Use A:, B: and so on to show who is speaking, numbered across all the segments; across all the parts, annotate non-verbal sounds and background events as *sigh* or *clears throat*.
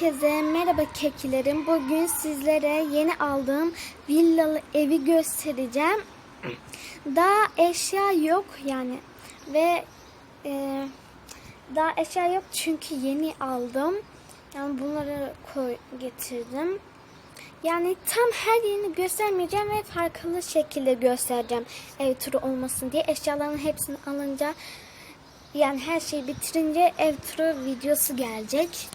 A: Herkese merhaba keklerim. Bugün sizlere yeni aldığım villalı evi göstereceğim. *clears throat* Daha eşya yok yani ve e, daha eşya yok çünkü yeni aldım. Yani bunları koy getirdim. Yani tam her yerini göstermeyeceğim ve farklı şekilde göstereceğim ev turu olmasın diye. Eşyaların hepsini alınca yani her şeyi bitirince ev turu videosu gelecek.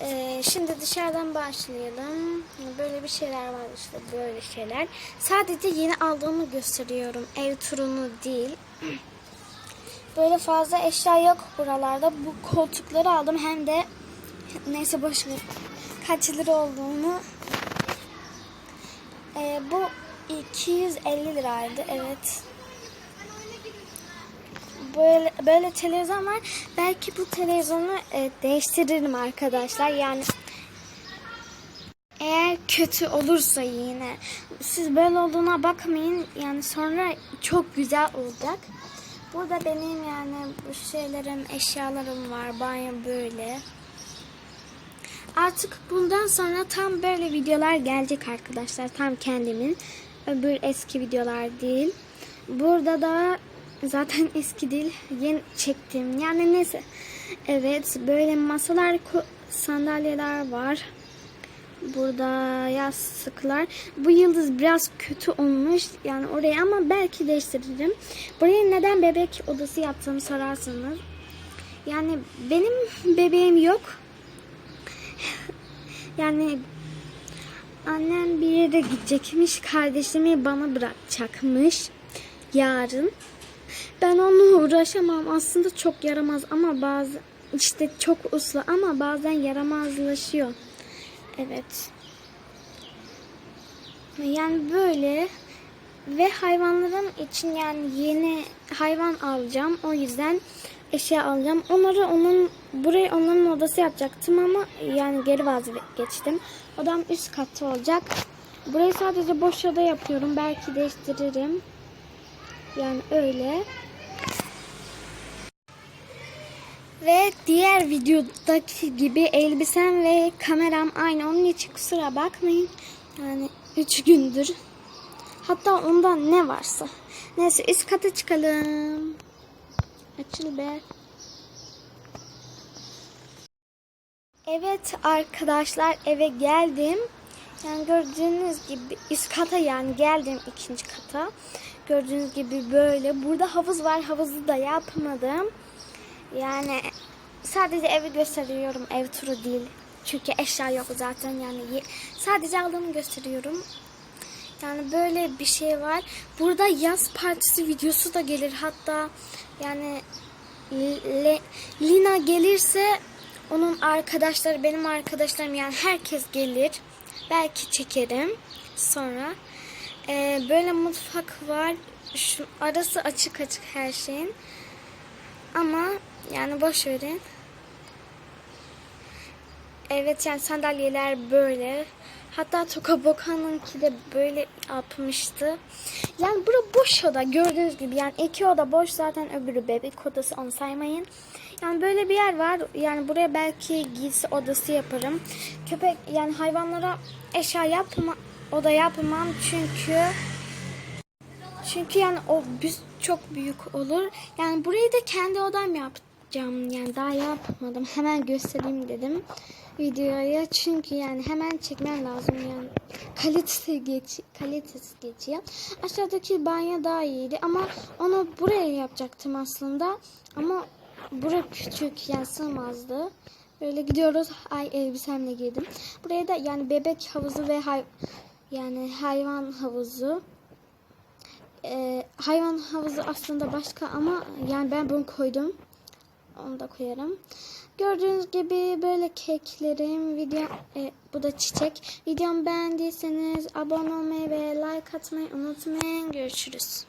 A: Ee, şimdi dışarıdan başlayalım. Böyle bir şeyler var işte böyle şeyler. Sadece yeni aldığımı gösteriyorum. Ev turunu değil. *clears throat* Böyle fazla eşya yok buralarda. Bu koltukları aldım hem de neyse boş ver. Kaç lira olduğunu. Ee, bu 250 liraydı evet. Böyle böyle televizyon var. Belki bu televizyonu e, değiştiririm arkadaşlar. Yani eğer kötü olursa yine siz böyle olduğuna bakmayın. Yani sonra çok güzel olacak. Burada benim yani bu şeylerim, eşyalarım var. Banyo böyle. Artık bundan sonra tam böyle videolar gelecek arkadaşlar. Tam kendimin. Öbür eski videolar değil. Burada da zaten eski değil. Yeni çektim. Yani neyse. Evet böyle masalar, sandalyeler var. Burada yastıklar. Bu yıldız biraz kötü olmuş. Yani oraya ama belki değiştiririm. Buraya neden bebek odası yaptığımı sorarsınız. Yani benim bebeğim yok. Yani annem bir yere gidecekmiş. Kardeşimi bana bırakacakmış. Yarın. Ben onunla uğraşamam. Aslında çok yaramaz ama bazı işte çok uslu ama bazen yaramazlaşıyor. Evet. Yani böyle ve hayvanlarım için yani yeni hayvan alacağım. O yüzden eşya alacağım. Onları onun buraya onların odası yapacaktım ama yani geri vazgeçtim. Odam üst katta olacak. Burayı sadece boş oda yapıyorum. Belki değiştiririm. Yani öyle. Ve diğer videodaki gibi elbisem ve kameram aynı. Onun için kusura bakmayın. Yani 3 gündür. Hatta ondan ne varsa. Neyse üst kata çıkalım. Açıl be. Evet arkadaşlar eve geldim. Yani gördüğünüz gibi üst kata yani geldim ikinci kata. Gördüğünüz gibi böyle. Burada havuz var. Havuzu da yapmadım. Yani sadece evi gösteriyorum. Ev turu değil. Çünkü eşya yok zaten yani. Sadece aldığımı gösteriyorum. Yani böyle bir şey var. Burada yaz partisi videosu da gelir. Hatta yani Le- Lina gelirse onun arkadaşları benim arkadaşlarım yani herkes gelir. Belki çekerim sonra. Ee, böyle mutfak var. Şu arası açık açık her şeyin. Ama yani boş verin. Evet yani sandalyeler böyle. Hatta Toka Boka'nınki de böyle yapmıştı. Yani bura boş oda gördüğünüz gibi. Yani iki oda boş zaten öbürü bebek odası onu saymayın. Yani böyle bir yer var. Yani buraya belki giysi odası yaparım. Köpek yani hayvanlara eşya yapma oda yapmam çünkü çünkü yani o çok büyük olur. Yani burayı da kendi odam yapacağım. Yani daha yapmadım. Hemen göstereyim dedim videoya. Çünkü yani hemen çekmem lazım yani. Kalitesi geç kalitesi geçiyor. Aşağıdaki banyo daha iyiydi ama onu buraya yapacaktım aslında. Ama bura küçük yani sığmazdı. Böyle gidiyoruz. Ay elbisemle girdim. Buraya da yani bebek havuzu ve hay yani hayvan havuzu e, hayvan havuzu aslında başka ama yani ben bunu koydum. Onu da koyarım. Gördüğünüz gibi böyle keklerim, video e, bu da çiçek. Videomu beğendiyseniz abone olmayı ve like atmayı unutmayın. Görüşürüz.